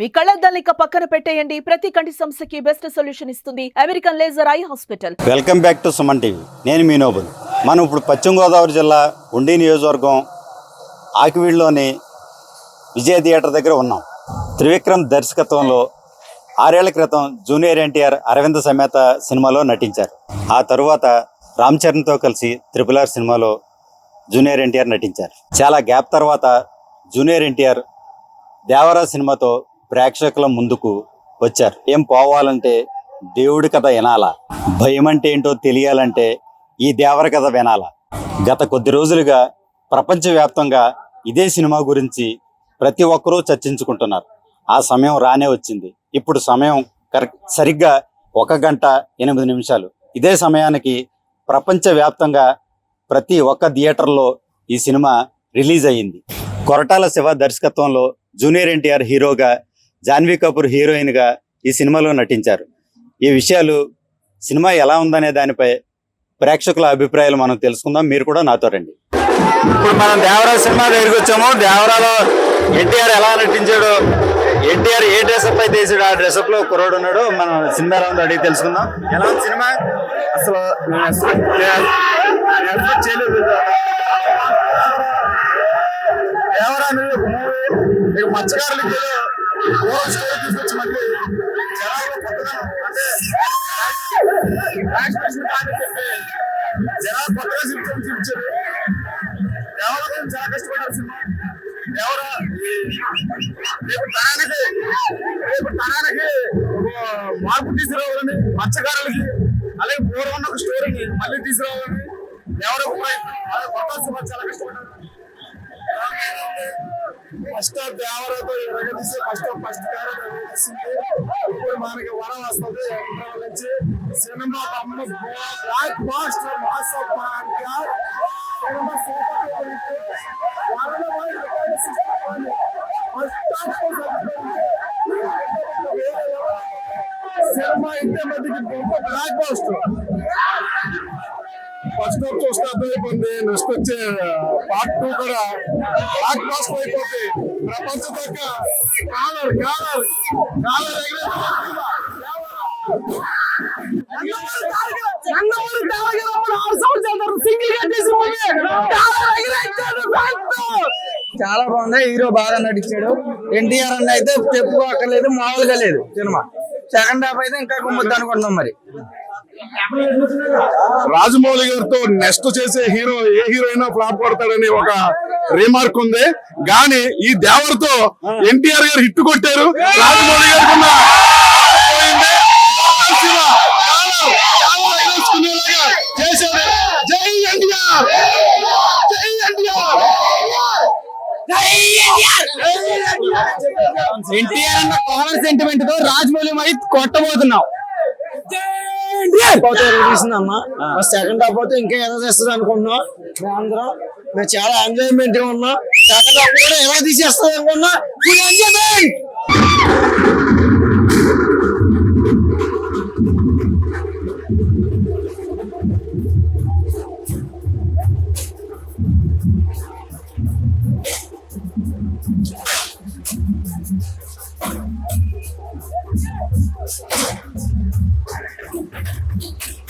మీ కళ్ళద్దాలిక పక్కన పెట్టేయండి. ప్రతి కంటి సమస్యకి బెస్ట్ సొల్యూషన్ ఇస్తుంది American laser eye hospital welcome back to Suman TV నేను మీ నోబుల్. మనం ఇప్పుడు పశ్చిమ గోదావరి జిల్లా ఉండి నియోజకవర్గం ఆకివీడులోని విజయ థియేటర్ దగ్గర ఉన్నాం. త్రివిక్రమ్ దర్శకత్వంలో ఆరేళ్ళ క్రితం జూనియర్ ఎన్టీఆర్ అరవింద సమేత సినిమాలో నటించారు. ఆ తరువాత రామ్ చరణ్తో కలిసి త్రిపుల్ ఆర్ సినిమాలో జూనియర్ ఎన్టీఆర్ నటించారు. చాలా గ్యాప్ తర్వాత జూనియర్ ఎన్టీఆర్ దేవరా సినిమాతో ప్రేక్షకుల ముందుకు వచ్చారు. ఏం పోవాలంటే దేవుడి కథ వినాలా? భయం అంటే ఏంటో తెలియాలంటే ఈ దేవర కథ వినాలా? గత కొద్ది రోజులుగా ప్రపంచవ్యాప్తంగా ఇదే సినిమా గురించి ప్రతి ఒక్కరూ చర్చించుకుంటున్నారు. ఆ సమయం రానే వచ్చింది. ఇప్పుడు సమయం కరెక్ట్ సరిగ్గా ఒక గంట ఎనిమిది నిమిషాలు. ఇదే సమయానికి ప్రపంచవ్యాప్తంగా ప్రతి ఒక్క థియేటర్లో ఈ సినిమా రిలీజ్ అయ్యింది కొరటాల శివ దర్శకత్వంలో జూనియర్ ఎన్టీఆర్ హీరోగా జాన్వీ కపూర్ హీరోయిన్గా ఈ సినిమాలో నటించారు. ఈ విషయాలు సినిమా ఎలా ఉందనే దానిపై ప్రేక్షకుల అభిప్రాయాలు మనం తెలుసుకుందాం. మీరు కూడా నాతో రండి. ఇప్పుడు మనం దేవరా సినిమా దగ్గరికి వచ్చాము. దేవరాలో ఎన్టీఆర్ ఎలా నటించాడు? ఎన్టీఆర్ ఏ డ్రెస్అప్ అయితే వేసాడు? ఆ డ్రెస్అప్లో కుర్రోడు ఉన్నాడు. మనం సినిమా ఎలా ఉందో అడిగి తెలుసుకుందాం. ఎలా ఉంది సినిమా? అసలు చేయలేదు. మూవీ జనాలు కొత్తగా సిమ్టమ్స్ చూపించారు చాలా కష్టపడ్డారు సినిమా ఎవరో రేపు తనానికి రేపు తనానికి మార్పు తీసుకురావాలని మత్స్యకారులకి అలాగే పూర్వం ఉన్న ఒక స్టోరీని మళ్ళీ తీసుకురావాలని ఎవరు ఒక కొత్త సినిమా చాలా కష్టపడ్డారు ఫస్ట్ దేవరతో ఎరగదీసి ఫస్ట్ ఫస్ట్ తీసింది ఇప్పుడు మనకి వరం వస్తుంది. ఇంటర్వల్ నుంచి సినిమా అమ్మ బ్లాక్ Cinema మాస్ ఆఫ్ సినిమా సూపర్ సినిమా ఇంటే మధ్యకి గొప్ప బ్లాక్ బాస్టర్ ఫస్ట్ హాఫ్ చూస్తే అర్థమైపోయింది నెక్స్ట్ వచ్చే పార్ట్ టూ కూడా బ్లాక్ బాస్టర్ అయిపోతుంది ప్రపంచం దాకా కాలర్ కాలర్ కాలర్ చాలా బాగుంది. హీరో బాగా నటించాడు. ఎన్టీఆర్ అన్న అయితే చెప్పుకోక్కర్లేదు మామూలుగా లేదు సినిమా. సెకండ్ హాఫ్ అయితే ఇంకా గుమ్మద్దు అనుకుంటున్నాం మరి. రాజమౌళి గారితో నెక్స్ట్ చేసే హీరో ఏ హీరో అయినా ఫ్లాప్ కొడతాడని ఒక రీమార్క్ ఉంది. కానీ ఈ దేవరతో ఎన్టీఆర్ గారు హిట్ కొట్టారు. రాజమౌళి గారికి ఉన్న పోయింది. శివ, చాలా, చాలా ఎగరేసుకునేలాగా చేశాడు. జై ఎన్టీఆర్ అన్న కామన్ సెంటిమెంట్తో రాజమౌళి మరి కొట్టబోతున్నాం అమ్మా సెకండ్ హాఫ్ అయితే ఇంకా ఎలా చేస్తుంది అనుకుంటున్నాం. మేమందరం మేము చాలా ఎంజాయ్మెంట్ ఉన్నాం. సెకండ్ హాఫ్ కూడా ఎలా తీసేస్తుంది అనుకున్నాం ఎంజాయ్మెంట్ Thank you.